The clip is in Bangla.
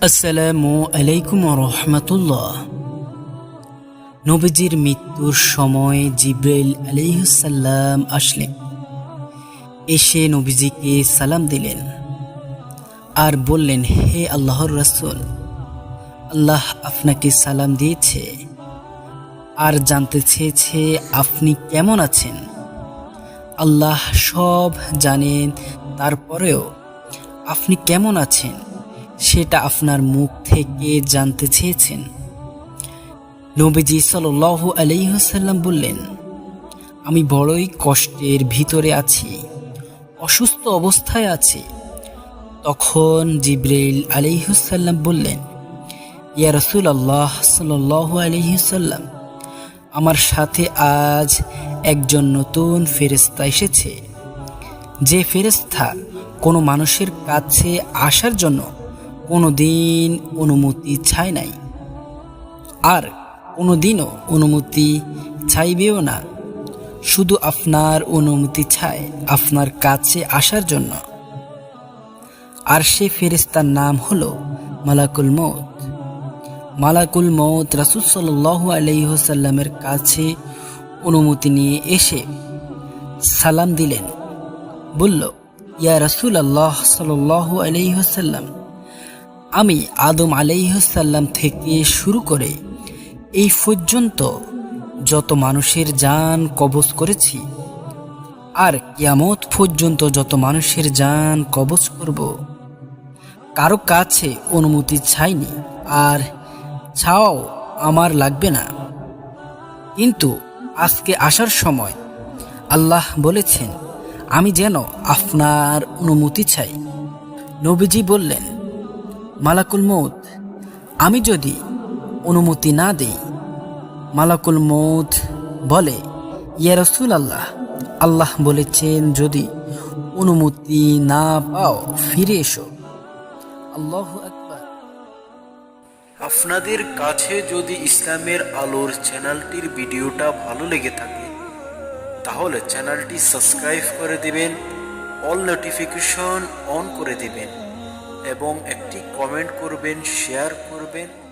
আসসালামু আলাইকুম রহমতুল্লাহ। নবীজির মৃত্যুর সময় জিব্রাইল আলাইহুসাল্লাম আসলেন। এসে নবীজিকে সালাম দিলেন। আর বললেন, হে আল্লাহর রাসূল, আল্লাহ আপনাকে সালাম দিয়েছে আর জানতে চেয়েছে আপনি কেমন আছেন। আল্লাহ সব জানেন, তারপরেও আপনি কেমন আছেন? সেটা আপনার মুখ থেকে জানতে চেয়েছেন। নবীজি সাল্লাহ আলাইসাল্লাম বললেন, আমি বড়ই কষ্টের ভিতরে আছি, অসুস্থ অবস্থায় আছি। তখন জিব্রাইল আলিহুসাল্লাম বললেন, ইয়া রসুল আল্লাহ সাল্লাহ আলিহুসাল্লাম আমার সাথে আজ একজন নতুন ফেরেস্তা এসেছে। যে ফেরেস্তা কোনো মানুষের কাছে আসার জন্য কোনো দিন অনুমতি চায় নাই। আর কোনো দিনও অনুমতি চাইবেও না। শুধু আপনার অনুমতি চায় আপনার কাছে আসার জন্য। আর সে ফেরেস্তার নাম হলো মালাকুল মৌত মালাকুল মৌত রাসুল সাল্লাহ আলহিহসাল্লামের কাছে অনুমতি নিয়ে এসে সালাম দিলেন। বলল, ইয়া রাসুল আল্লাহ সাল্লাহ আলহিহসাল্লাম আমি আদম আলাইহসাল্লাম থেকে শুরু করে এই পর্যন্ত যত মানুষের যান কবজ করেছি, আর কিয়ামত পর্যন্ত যত মানুষের যান কবজ করব, কারও কাছে অনুমতি চাইনি আর ছাও আমার লাগবে না। কিন্তু আজকে আসার সময় আল্লাহ বলেছেন, আমি যেন আপনার অনুমতি চাই। নবীজি বললেন মালাকুল মৌত আমি যদি অনুমতি না দেই, মালাকুল মৌত বলে, ইয়া রসুল আল্লাহ আল্লাহ বলেছেন, যদি অনুমতি না পাও, ফিরে এসো। আল্লাহ আপনাদের কাছে যদি ইসলামের আলোর চ্যানেলটির ভিডিওটা ভালো লেগে থাকে, তাহলে চ্যানেলটি সাবস্ক্রাইব করে দিবেন, অল নোটিফিকেশন অন করে দিবেন। এবং একটি কমেন্ট করবেন শেয়ার করবেন।